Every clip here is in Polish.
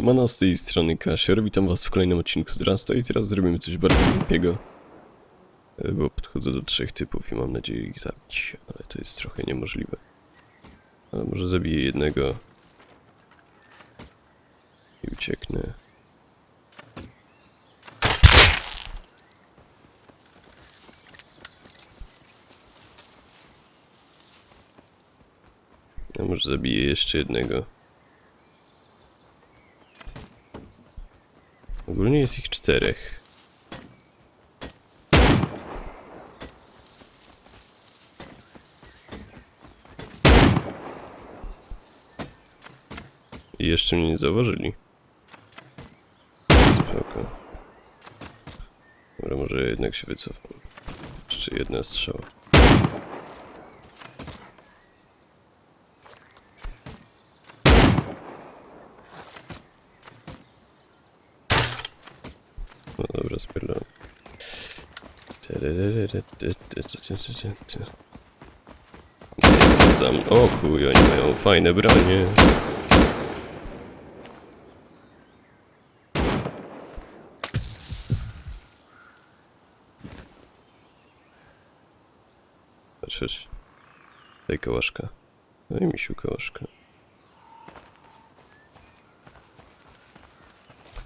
Siemano, z tej strony Kasior, witam was w kolejnym odcinku z Rasta i teraz zrobimy coś bardzo głupiego. E, Bo podchodzę do trzech typów i mam nadzieję ich zabić, ale to jest trochę niemożliwe. Ale może zabiję jednego i ucieknę. A może zabiję jeszcze jednego. Ogólnie jest ich czterech. I jeszcze mnie nie zauważyli. Spoko. Dobra, może jednak się wycofam. Jeszcze jedna strzała. No dobra, spierdalam. Zam... O chuj, oni mają fajne bronie. Cześć. Daj kałaszka. Daj mi siu kałaszka.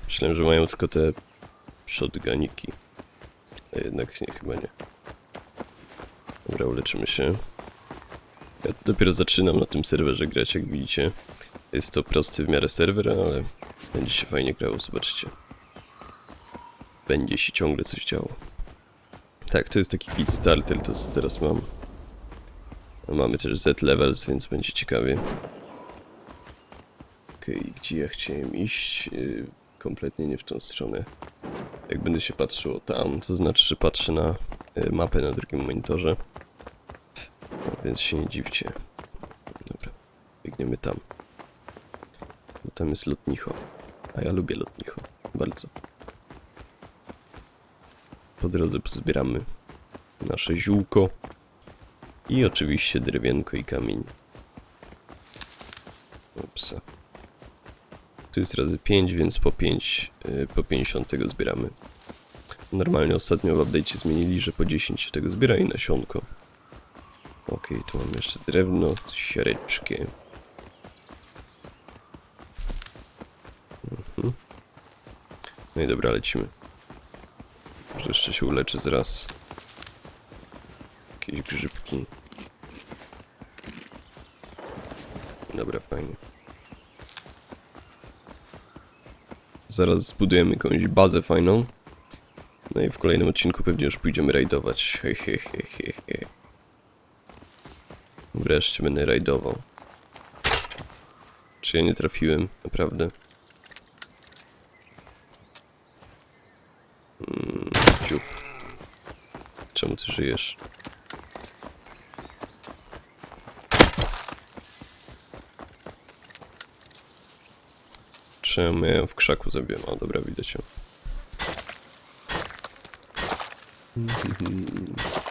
Myślałem, że mają tylko te shotguniki. A jednak nie, chyba nie. Dobra, uleczymy się. Ja dopiero zaczynam na tym serwerze grać, jak widzicie. Jest to prosty w miarę serwer, ale będzie się fajnie grało, zobaczcie. Będzie się ciągle coś działo. Tak, to jest taki kit starter, to co teraz mam. Mamy też Z levels, więc będzie ciekawie. Okej, gdzie ja chciałem iść? Yy, kompletnie nie w tą stronę. Jak będę się patrzył tam, to znaczy, że patrzę na y, mapę na drugim monitorze. Więc się nie dziwcie. Dobra, biegniemy tam. Bo tam jest lotnicho. A ja lubię lotnicho. Bardzo. Po drodze pozbieramy nasze ziółko. I oczywiście drewienko i kamień. Upsa. Tu jest razy 5, więc po 5, yy, po 50 tego zbieramy. Normalnie ostatnio w update'cie zmienili, że po 10 się tego zbiera i nasionko. Okej, tu mamy jeszcze drewno, siareczkę. Mhm. No i dobra, lecimy. Może jeszcze się uleczę zaraz. Jakieś grzybki. Dobra, fajnie. Zaraz zbudujemy jakąś bazę fajną. No i w kolejnym odcinku pewnie już pójdziemy rajdować. He, he, he, he, he. Wreszcie będę rajdował. Czy ja nie trafiłem? Naprawdę? Mm. Czemu ty żyjesz? Czemu ja w krzaku zabiłem? O, dobra, widać ją.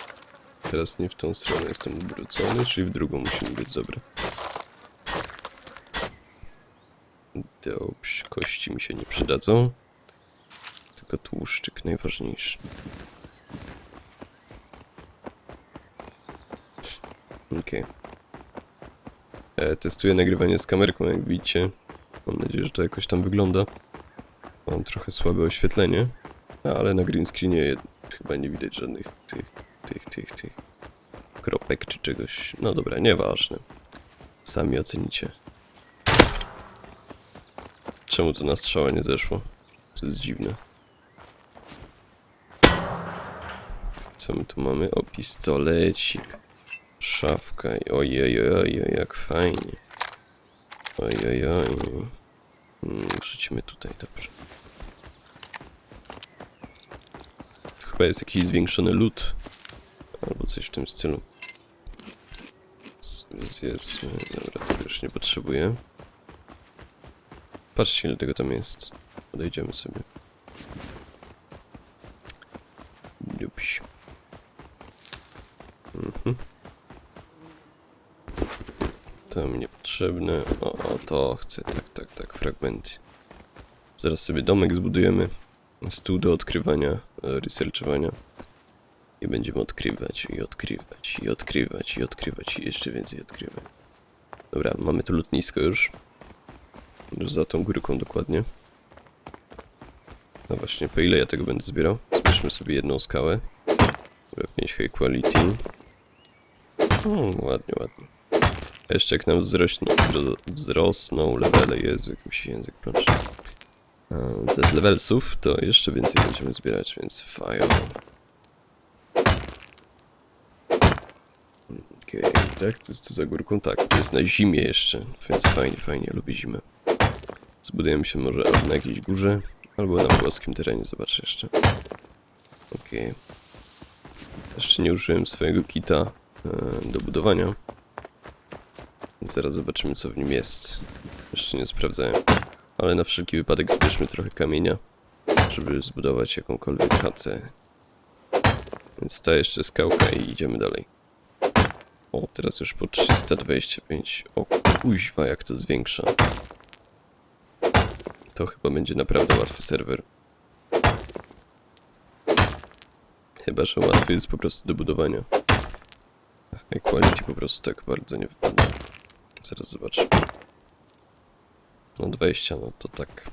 Teraz nie w tą stronę jestem obrócony, czyli w drugą musimy być, dobra. Dobrze, kości mi się nie przydadzą. Tylko tłuszczyk najważniejszy. Okej. E, Testuję nagrywanie z kamerką, jak widzicie. Mam nadzieję, że to jakoś tam wygląda. Mam trochę słabe oświetlenie, ale na green screenie chyba nie widać żadnych tych, tych, tych, kropek czy czegoś. No dobra, nieważne. Sami ocenicie. Czemu to na strzała nie zeszło? To jest dziwne. Co my tu mamy? O, pistolecik. Szafka. Ojej, ojej, jak fajnie. Ojej, ojej. Mm, Rzucimy tutaj, dobrze. Chyba jest jakiś zwiększony lód. Albo coś w tym stylu. Zjedzmy. Dobra, tego już nie potrzebuję. Patrzcie ile tego tam jest. Podejdziemy sobie. Dups. Mhm. To mi niepotrzebne. O, o, to chcę. Tak, tak, tak. Fragmenty. Zaraz sobie domek zbudujemy. Stół do odkrywania, e, researchowania. I będziemy odkrywać i odkrywać i odkrywać i odkrywać i jeszcze więcej odkrywać. Dobra, mamy tu lotnisko już. Już za tą górką dokładnie. No właśnie, po ile ja tego będę zbierał? Zbierzmy sobie jedną skałę. Wnieść high quality. Hmm, ładnie, ładnie. A Jeszcze jak nam wzrośnie, wzro- wzrosną levele, Jezu, jak język plącze. A, Z levelsów to jeszcze więcej będziemy zbierać, więc fire. Okej, tak, to jest tu za górką, tak, to jest na zimie jeszcze, więc fajnie, fajnie, lubię zimę. Zbudujemy się może albo na jakiejś górze, albo na płaskim terenie, zobaczę jeszcze. Okej. Jeszcze nie użyłem swojego kita e, do budowania. Zaraz zobaczymy co w nim jest. Jeszcze nie sprawdzałem. Ale na wszelki wypadek zbierzmy trochę kamienia, żeby zbudować jakąkolwiek chatę. Więc ta jeszcze skałka i idziemy dalej. O, teraz już po 325. O kuźwa, jak to zwiększa. To chyba będzie naprawdę łatwy serwer. Chyba, że łatwy jest po prostu do budowania. High quality po prostu tak bardzo nie wypada. Zaraz zobaczę. No 20, no to tak...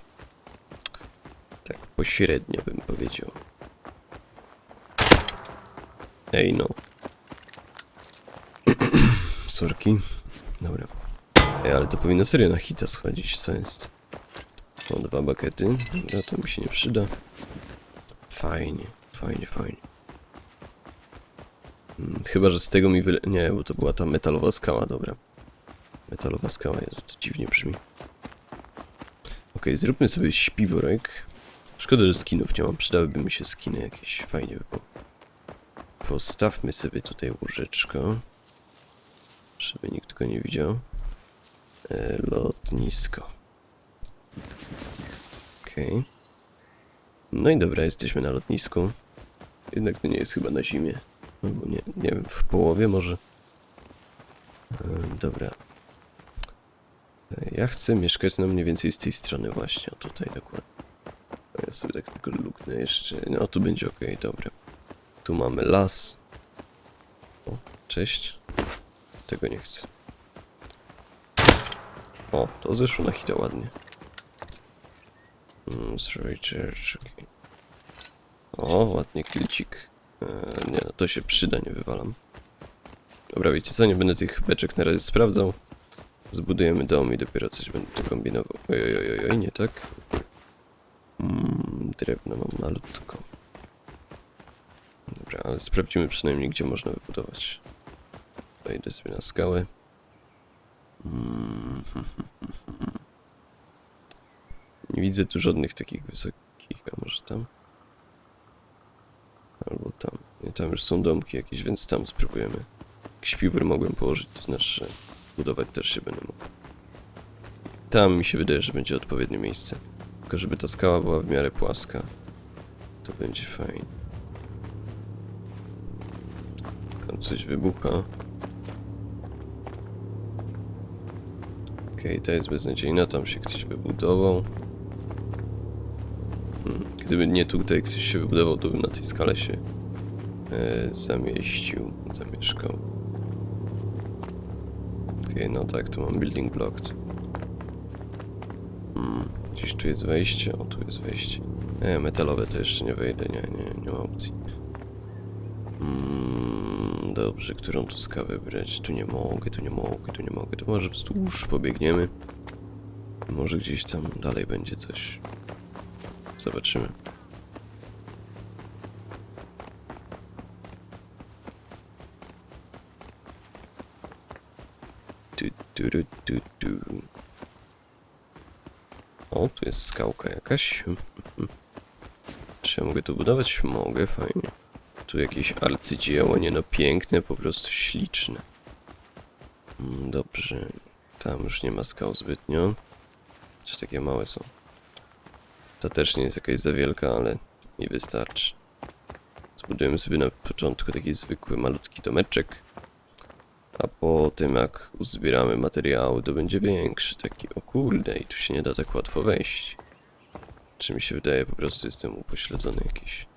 Tak pośrednio bym powiedział. Ej no. Sorki. Dobra. Ej, ale to powinno serio na hita schodzić, co jest? Są dwa bakety. Dobra, to mi się nie przyda. Fajnie, fajnie, fajnie. Mm, Chyba, że z tego mi wyle... Nie, bo to była ta metalowa skała, dobra. Metalowa skała, Jezu, to dziwnie brzmi. Okej, zróbmy sobie śpiworek. Szkoda, że skinów nie mam, przydałyby mi się skiny jakieś, fajnie by było. Postawmy sobie tutaj łóżeczko. Żeby nikt go nie widział. E, lotnisko. Okej. No i dobra, jesteśmy na lotnisku. Jednak to nie jest chyba na zimie. Albo nie, nie wiem, w połowie może. E, dobra. E, Ja chcę mieszkać no mniej więcej z tej strony właśnie, o tutaj dokładnie. Ja sobie tak tylko luknę jeszcze. No tu będzie ok, dobra. Tu mamy las. O, cześć. Tego nie chcę. O, to zeszło na hita ładnie. Mm. O, ładnie klicik. Eee, nie no, to się przyda, nie wywalam. Dobra, wiecie co, nie będę tych beczek na razie sprawdzał. Zbudujemy dom i dopiero coś będę tu kombinował. Oj, oj, oj, oj, nie tak. Mm, drewno mam malutko. Dobra, ale sprawdzimy przynajmniej, gdzie można wybudować. Wejdę sobie na skałę. Nie widzę tu żadnych takich wysokich, a może tam? Albo tam. Nie, tam już są domki jakieś, więc tam spróbujemy. Jak śpiwór mogłem położyć, to znaczy, że budować też się będę mógł. Tam mi się wydaje, że będzie odpowiednie miejsce. Tylko żeby ta skała była w miarę płaska. To będzie fajnie. Tam coś wybucha. Okej, ta jest beznadziejna, tam się ktoś wybudował. Hmm, Gdyby nie tutaj ktoś się wybudował, to bym na tej skale się e, zamieścił, zamieszkał. Okej, no tak, tu mam building blocked. Hmm, gdzieś tu jest wejście, o tu jest wejście. E, metalowe to jeszcze nie wejdę, nie, nie, nie ma opcji. Dobrze, którą tu skawę brać? Tu nie mogę, tu nie mogę, tu nie mogę. To może wzdłuż pobiegniemy. Może gdzieś tam dalej będzie coś. Zobaczymy. Tu, tu, tu, tu, tu. O, tu jest skałka jakaś. Czy ja mogę tu budować? Mogę, fajnie. Tu jakieś arcydzieło, nie no, piękne, po prostu śliczne. Mm, Dobrze. Tam już nie ma skał zbytnio. Czy takie małe są? Ta też nie jest jakaś za wielka, ale mi wystarczy. Zbudujemy sobie na początku taki zwykły, malutki domeczek. A po tym jak uzbieramy materiały, to będzie większy taki. O kurde, i tu się nie da tak łatwo wejść. Czy mi się wydaje, po prostu jestem upośledzony jakiś.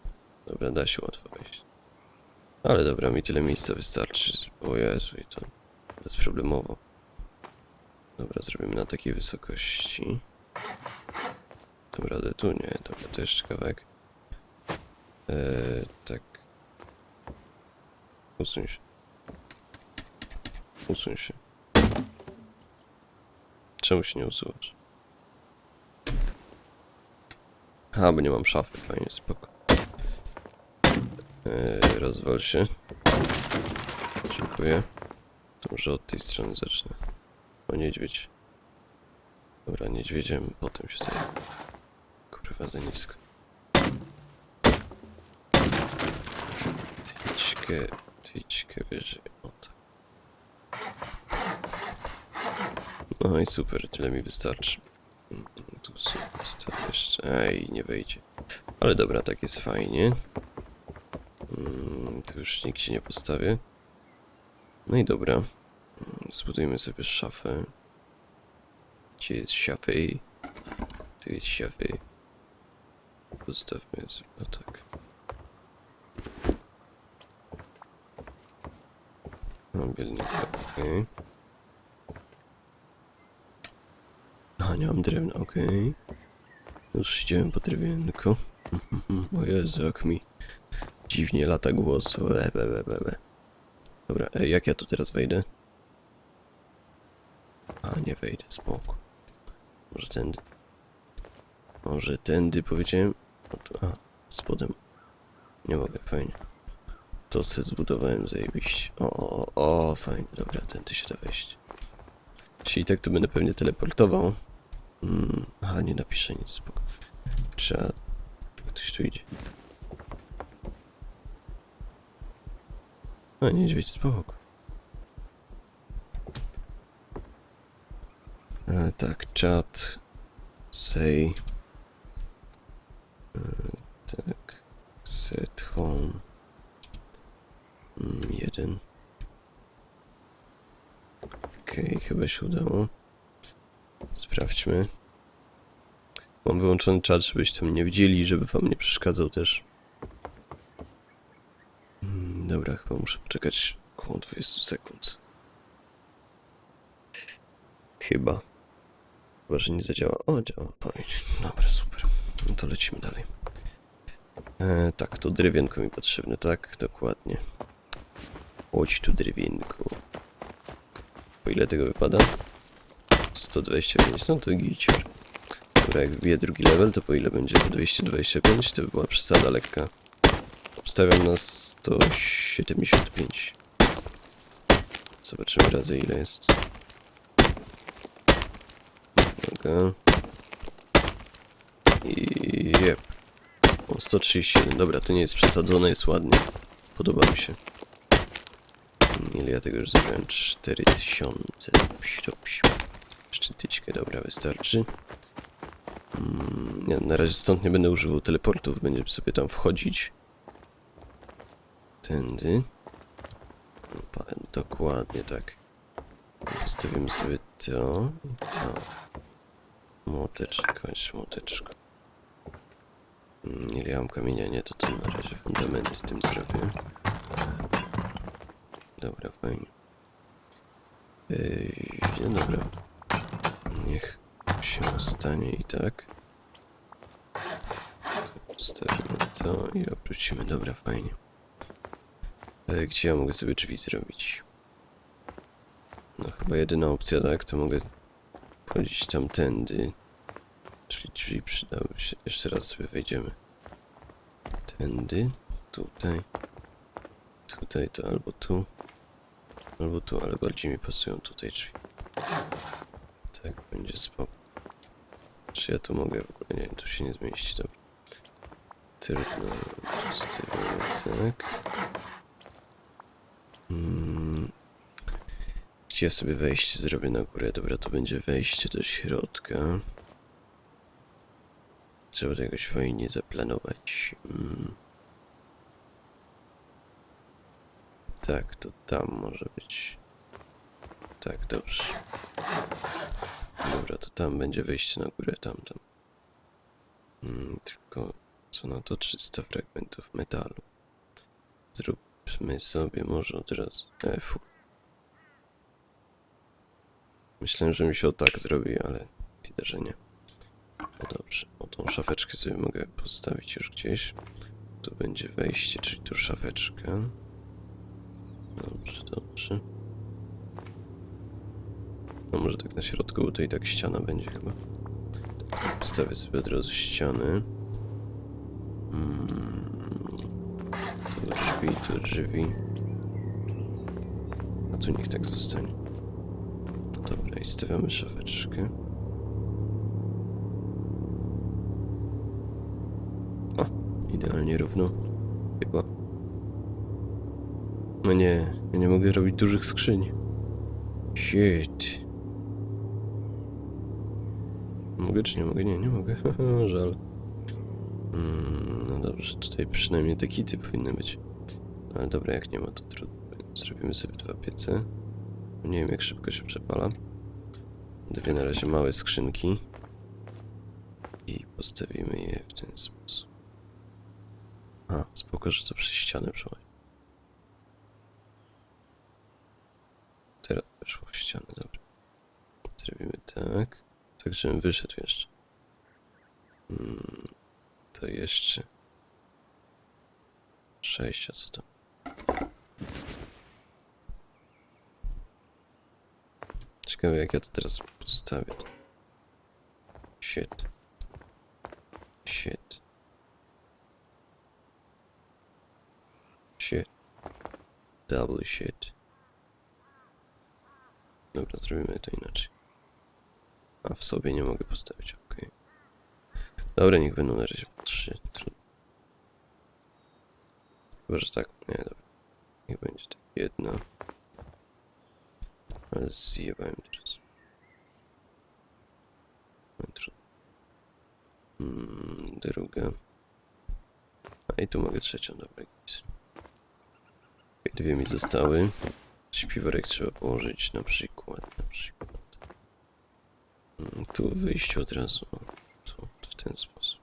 Dobra, da się łatwo wejść. Ale dobra, mi tyle miejsca wystarczy. O Jezu, i to bezproblemowo. Dobra, zrobimy na takiej wysokości. Dobra, ale tu nie, dobra, to jeszcze kawałek. Eee, tak. Usuń się. Usuń się. Czemu się nie usuwasz? A, bo nie mam szafy, fajnie, spoko. Eee, rozwal się. Dziękuję. To może od tej strony zacznę. O, niedźwiedź. Dobra, niedźwiedziem, potem się zajmę. Kurwa, za nisko. Tyćkę, tyćkę wyżej, o tak. No i super, tyle mi wystarczy. Mm, Tu sobie jeszcze. Ej, nie wejdzie. Ale dobra, tak jest fajnie. Mm, Tu już nikt się nie postawię. No i dobra. Zbudujmy sobie szafę. Gdzie jest szafy? Tu jest szafy. Postawmy sobie, no tak. Mam bielnika, okej. A, nie mam drewna, okej. Już idziemy po drewienko. O Jezu, jak mi dziwnie lata głosu. E. Dobra, e, jak ja tu teraz wejdę? A, nie wejdę, spoko. Może tędy. Może tędy powiedziałem. O, tu, a, spodem. Nie mogę, fajnie. To se zbudowałem zajebiście. O, o, o, fajnie, dobra, tędy się da wejść. Czyli tak to będę pewnie teleportował. Mm, aha, nie napiszę nic, spoko. Trzeba... Ktoś tu idzie. A, niedźwiedź, spoko. E, tak, czat. Say. E, tak. Set home. Mm, jeden. Okej, chyba się udało. Sprawdźmy. Mam wyłączony czat, żebyście tam nie widzieli, żeby wam nie przeszkadzał też. Muszę poczekać około 20 sekund. Chyba. Chyba, że nie zadziała. O, działa. Fajnie. Dobra, super. No to lecimy dalej. E, tak, to drewienko mi potrzebne, tak? Dokładnie. Chodź tu drewienko. Po ile tego wypada? 125, no to gicior. Dobra, jak wbiję drugi level, to po ile będzie? 225, to by była przesada lekka. Obstawiam na 175. Zobaczymy razy ile jest. Dobra. I jep. O, 137. Dobra, to nie jest przesadzone, jest ładnie. Podoba mi się. Ile ja tego już zrobiłem? 4000. Dobrze, dobrze. Jeszcze tyczkę, dobra, wystarczy. Mm, nie, na razie stąd nie będę używał teleportów, będziemy sobie tam wchodzić. Tędy. Dokładnie tak. Postawimy sobie to i to. Młoteczko, jeszcze młoteczko. Mm, Ile ja mam kamienia? Nie, to to na razie fundamenty tym zrobię. Dobra, fajnie. Ej, no dobra. Niech się stanie i tak. Tu Postawimy to i obrócimy. Dobra, fajnie. E, Gdzie ja mogę sobie drzwi zrobić? No chyba jedyna opcja, tak, to mogę wchodzić tamtędy. Czyli drzwi przydały się. Jeszcze raz sobie wejdziemy. Tędy, tutaj. Tutaj to albo tu. Albo tu, ale bardziej mi pasują tutaj drzwi. Tak, będzie spoko. Czy ja tu mogę w ogóle? Nie tu się nie zmieści, z tyłu, tak. Mm. Gdzie sobie wejście zrobię na górę? Dobra, to będzie wejście do środka. Trzeba to jakoś fajnie zaplanować. Mm. Tak, to tam może być. Tak, dobrze. Dobra, to tam będzie wejście na górę, tam, tam. Mm, tylko co na to 300 fragmentów metalu. Zróbmy sobie może od razu. E. Myślałem, że mi się o tak zrobi, ale widzę, że nie. No dobrze, o tą szafeczkę sobie mogę postawić już gdzieś. Tu będzie wejście, czyli tu szafeczka. Dobrze, dobrze. No może tak na środku, bo to tak ściana będzie chyba. Postawię sobie od razu ściany. Mm, tu drzwi, tu drzwi. A tu niech tak zostanie. No dobra, i stawiamy szafeczkę. O, idealnie równo. Chyba. No nie, ja nie mogę robić dużych skrzyń. Shit. Mogę czy nie mogę? Nie, nie mogę. Żal. Mm, no dobrze, tutaj przynajmniej te kity powinny być. No ale dobra, jak nie ma, to trudno. Zrobimy sobie dwa piece. Nie wiem, jak szybko się przepala. Dwie na razie małe skrzynki. I postawimy je w ten sposób. A, spoko, że to przez ścianę przechodzi. Teraz weszło w ścianę, dobra. Zrobimy tak. Tak, żebym wyszedł jeszcze. Mm, to jeszcze. Sześć, a co to? Ciekawe jak ja to teraz postawię. Shit. Shit. Shit. Double shit. Dobra, zrobimy to inaczej. A w sobie nie mogę postawić. Dobra, niech będą na razie trzy. Chyba, że tak. Nie, dobra. Niech będzie tak jedna. Ale zjebałem teraz. No, trudno. Mm, druga. A i tu mogę trzecią, dobra. Dwie mi zostały. Śpiworek trzeba położyć na przykład, na przykład. Mm, Tu wyjście od razu. Ten sposób.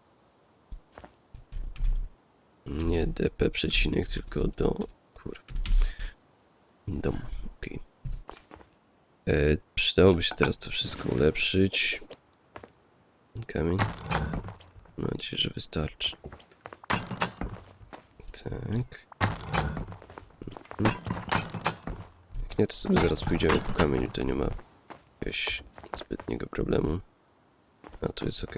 Nie DP przecinek, tylko do... Kurwa. Dom, okej. E, Przydałoby się teraz to wszystko ulepszyć. Kamień. Mam nadzieję, że wystarczy. Tak. Jak nie, to sobie zaraz pójdziemy po kamień, to nie ma jakiegoś zbytniego problemu. A tu jest ok.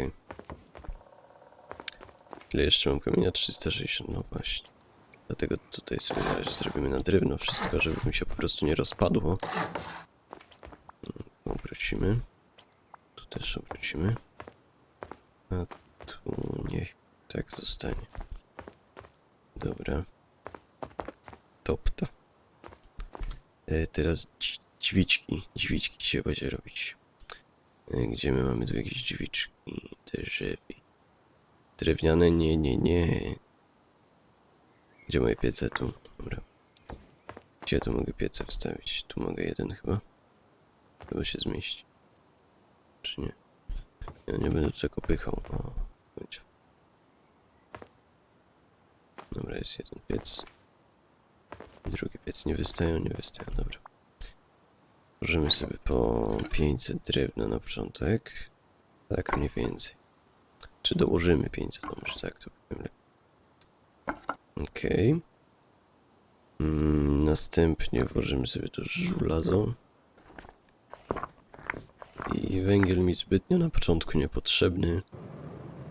Ile jeszcze mam kamienia? 360, no właśnie. Dlatego tutaj sobie na razie zrobimy na drewno wszystko, żeby mi się po prostu nie rozpadło. Mm, Obrócimy. Tu też obrócimy. A tu niech tak zostanie. Dobra. Topta. E, teraz dź- dźwiczki. Dźwiczki się będzie robić. E, Gdzie my mamy tu jakieś dźwiczki? Drzewi. Drewniane? Nie, nie, nie. Gdzie moje piece? Tu. Dobra. Gdzie tu mogę piece wstawić? Tu mogę jeden chyba. Chyba się zmieści. Czy nie? Ja nie będę tego pychał. O, będzie. Dobra, jest jeden piec. Drugi piec nie wystają, nie wystają, dobra. Możemy sobie po 500 drewna na początek. Tak mniej więcej. Czy dołożymy 500? No może tak to powiem. Okej. Mm, następnie włożymy sobie tu żulazo. I węgiel mi zbytnio na początku niepotrzebny.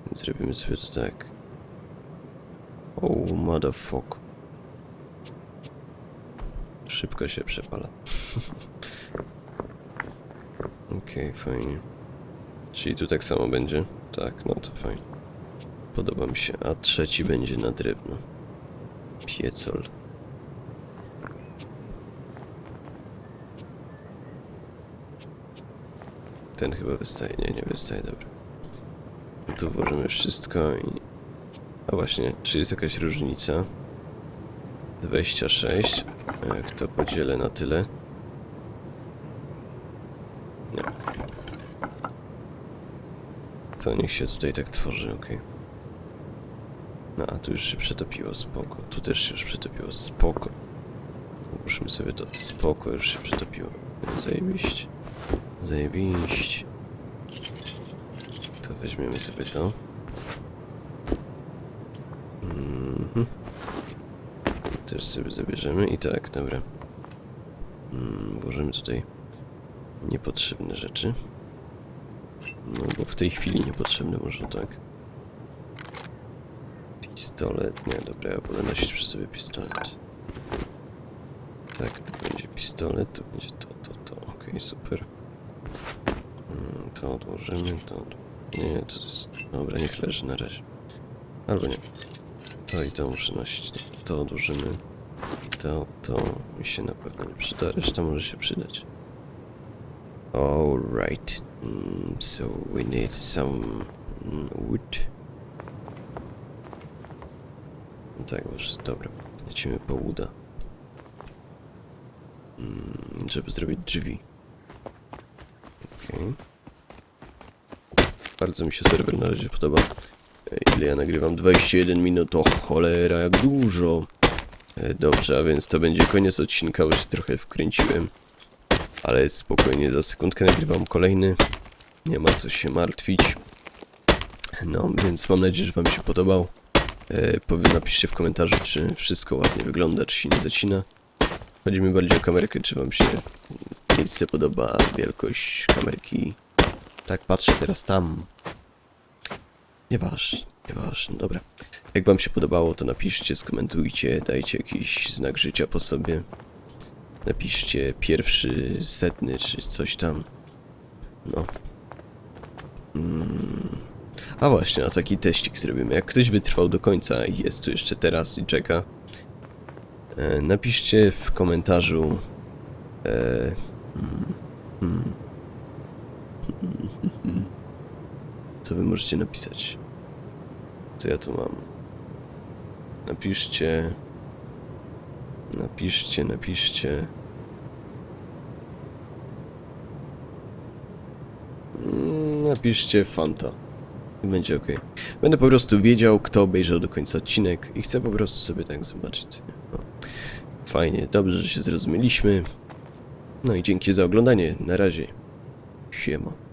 Więc zrobimy sobie to tak. Oh, motherfuck. Szybko się przepala. Okej, fajnie. Czyli tu tak samo będzie? Tak, no to fajnie. Podoba mi się. A trzeci będzie na drewno. Piecol. Ten chyba wystaje. Nie, nie wystaje, dobra. Tu włożymy wszystko i... A właśnie, czy jest jakaś różnica? 26. Jak to podzielę na tyle? Co, niech się tutaj tak tworzy, okej. No, a tu już się przetopiło, spoko. Tu też się już przetopiło, spoko. Ułóżmy sobie to, spoko, już się przetopiło. Zajebiście. Zajebiście. To weźmiemy sobie to. Mhm. Też sobie zabierzemy i tak, dobra. Mm, włożymy tutaj niepotrzebne rzeczy. No bo w tej chwili niepotrzebne może tak. Pistolet, nie, dobra, ja wolę nosić przy sobie pistolet. Tak, to będzie pistolet, to będzie to, to, to, okej, super. Mm, To odłożymy, to... Nie, to jest... Dobra, niech leży na razie. Albo nie. To i to muszę nosić, to, to odłożymy. To, to mi się na pewno nie przyda, reszta może się przydać. Alright, mm, so we need some mm, wood. Tak, już, dobra. Lecimy po uda. Mm, żeby zrobić drzwi. Okej. Bardzo mi się serwer na razie podoba. Ile ja nagrywam? 21 minut, o cholera, jak dużo. E, Dobrze, a więc to będzie koniec odcinka, bo się trochę wkręciłem. Ale spokojnie, za sekundkę nagrywam kolejny. Nie ma co się martwić. No, więc mam nadzieję, że wam się podobał. E, napiszcie w komentarzu, czy wszystko ładnie wygląda, czy się nie zacina. Chodzi mi bardziej o kamerkę, czy wam się miejsce podoba, wielkość kamerki. Tak, patrzę teraz tam. Nieważne, nieważne, dobra. Jak wam się podobało, to napiszcie, skomentujcie, dajcie jakiś znak życia po sobie. Napiszcie pierwszy, setny, czy coś tam. No. Mm. A właśnie, a taki teścik zrobimy. Jak ktoś wytrwał do końca i jest tu jeszcze teraz i czeka, e, napiszcie w komentarzu. E, mm, mm. Co wy możecie napisać? Co ja tu mam? Napiszcie. Napiszcie, napiszcie. Mm, Napiszcie Fanta. I będzie ok. Będę po prostu wiedział, kto obejrzał do końca odcinek i chcę po prostu sobie tak zobaczyć. No. Fajnie, dobrze, że się zrozumieliśmy. No i dzięki za oglądanie. Na razie. Siema.